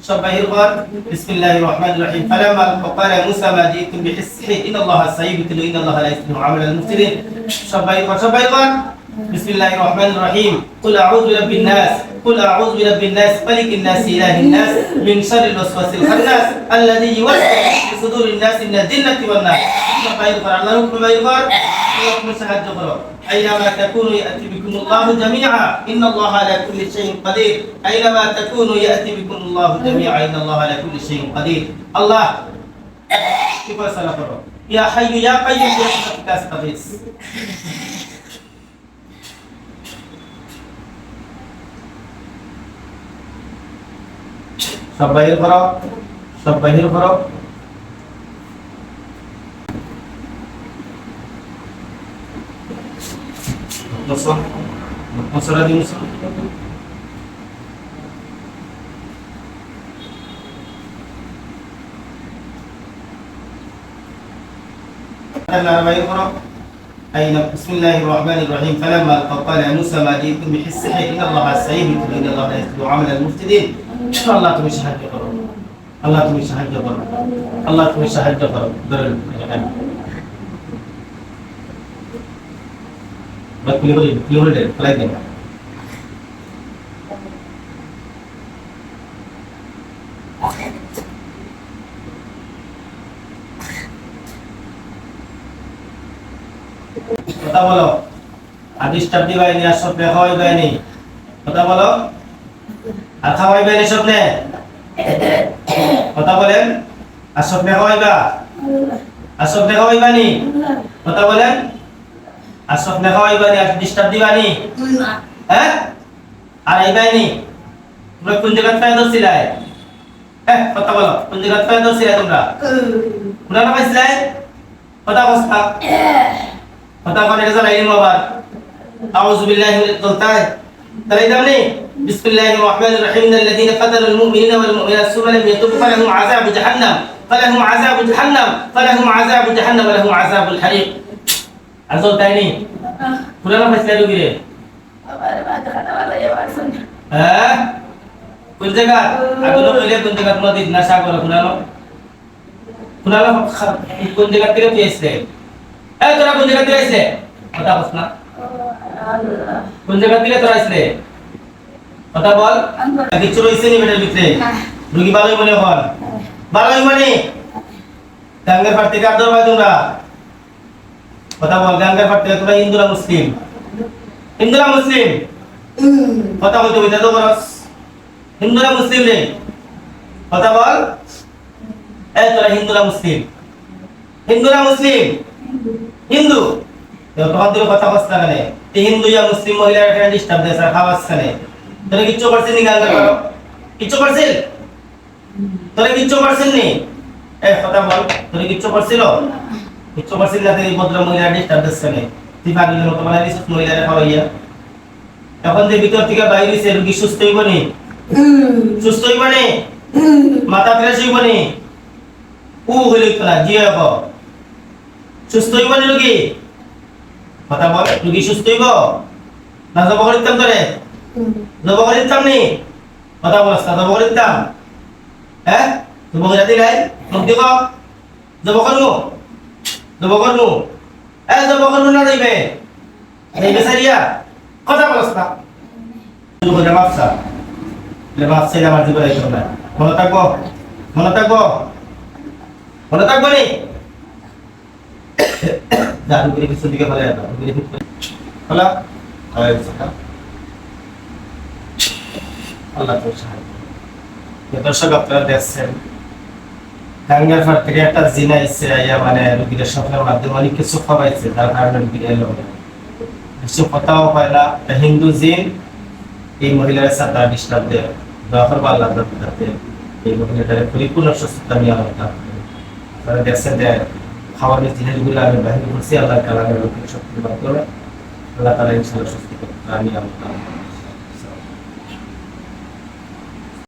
সবাই ঘর বিসমিল্লাহির রহমানির রহিম ফালামা قال موسى ما جئتم بحسه ان الله سيبتل ان الله لا يصلح عمل المفسدين সবাই ঘর সবাই ঘর بسم الله الرحمن الرحيم قل اعوذ برب الناس قل اعوذ برب الناس ملك الناس اله الناس من شر الوسواس الخناس الذي يوسوس في صدور الناس من الجنه والناس সবাই ঘর আল্লাহর হুকুমে বাইর ঘর আল্লাহর সাহায্য করো أينما تكونوا يأتي بكم الله جميعا إن الله على كل شيء قدير أينما تكونوا يأتي بكم الله جميعا إن الله على كل شيء قدير الله كيف سنقرأ يا حي يا قيوم برحمتك أستغيث সব বাহির করো সব বাহির করো মুসো মুসরা দি মুসো الله باهر করো أين بسم الله الرحمن الرحيم فلما قال موسى ما جئتم بحسه إن الله سيبت إن الله لا يسلو عمل المفسدين আল্লাহ তুমি সাহায্য করো আল্লাহ তুমি সাহায্য করো আল্লাহ তুমি সাহায্য করো বলে দেন ফেলাই দেন কথা বলো। ডিস্টার্ব দিবাইনি আর স্বপ্নে খাওয়াই বাইনি কথা বলো। আর খাওয়াই বাইনি স্বপ্নে। কথা বলেন। আর স্বপ্নে খাওয়াইবা আর স্বপ্নে খাওয়াইবানি কথা বলেন। আর স্বপ্নে খাওয়াইবানি আর ডিস্টার্ব দিবানি হ্যাঁ আর আইবাইনি তোমরা কোন জায়গায় পায় ধরছিলাই হ্যাঁ কথা বলো কোন জায়গায় পায় ধরছিলাই তোমরা তোমরা না পাইছিলাই কথা বস্তা কথা কনে গেছে লাইনি আবার আউযু বিল্লাহি মিনাশ শাইতানির তাই দামনি বিসমিল্লাহির রহমানির রহিম الذين قتلوا المؤمنين والمؤمنات ثم لم يتوبوا فلهم عذاب جهنم فلهم عذاب جهنم فلهم عذاب جهنم ولهم عذاب الحريق আজল তাইনি পুরানো ফাইসলা রুগী রে হ্যাঁ? কোন জায়গা? আগুন কইলে কোন জায়গা নদীর না সাগর পুরানো পুরানো কোন জায়গা থেকে তুই আসলে এই তোরা কোন জায়গা থেকে আসলে কথা বস না। কোন জায়গা থেকে তোরা আসলে কথা বল। কিছু রয়েছে নি বেটার ভিতরে? রুগী ভালোই মনে হন ভালোই মানে? গাঙ্গের পার থেকে আর দরবার তোমরা? কথা বল গাঙ্গের পার থেকে তোমরা হিন্দুরা মুসলিম। হিন্দুরা মুসলিম? কথা বলতে বলতে তো বরস হিন্দুরা মুসলিম রে। কথা বল। এই তোরা হিন্দুরা মুসলিম। হিন্দুরা মুসলিম? হিন্দু? তুই কথা বলছ না কেন? হিন্দু ইয়া মুসলিম মহিলার একটা ডিস্টার্ব দেয় স্যার খাওয়াস কেন তোরা কিচ্ছু করছিস নি, গান করো কিচ্ছু করছিল তোরা কিচ্ছু করছিস নি? এ কথা বল, তোরা কিচ্ছু করছিল? না। ভদ্র মহিলা ডিস্টার্ব দিস কেন মহিলারে খাওয়াইয়া। এখন যে ভিতর থেকে বাইরে হইছে রুগী সুস্থ হইব নি? সুস্থ হইব নি? মাথা হইব নি? হইল জিয়া সুস্থ হইব নি রুগী? কথা বল, রুগী সুস্থ হইব? না জব করিতাম তোরে? জব করিতাম নি? কথা বলস না জব করিতাম হ্যাঁ? দিব জব করমু জব করমু এ জব করমু না যাইবে যাইবে সারিয়া? কথা বলস না। শুরু করে মাপসা লেবাস ছেলে আমার জীবনে আইতো না মনে থাকব? মনে থাকব? মনে থাকব নি? জাদু করে কিছু দিকে ফেলে যেত হলো হয়ে গেছে না? আল্লাহ তোর সাহায্য। দর্শক আপনারা দেখছেন গাঙ্গার ফার থেকে একটা জিনা এসছে আইয়া মানে রুগীদের স্বপ্নের মাধ্যমে অনেক কিছু খাওয়াইছে তার কারণে রুগীরা এলো কিছু কথাও পায় না। হিন্দু জিন, এই মহিলার সাথে ডিস্টার্ব দেয়। দোয়া করব আল্লাহ যাতে এই মহিলাটারে পরিপূর্ণ সুস্থতা নিয়ে আমরা আপনারা দেখছেন যে খাওয়ানোর জিনিসগুলো আমি বাহির করছি, আল্লাহ কালামের লোকের শক্তি বার করে আল্লাহ তালা ইনশাল্লাহ সুস্থ করতে আমি আমরা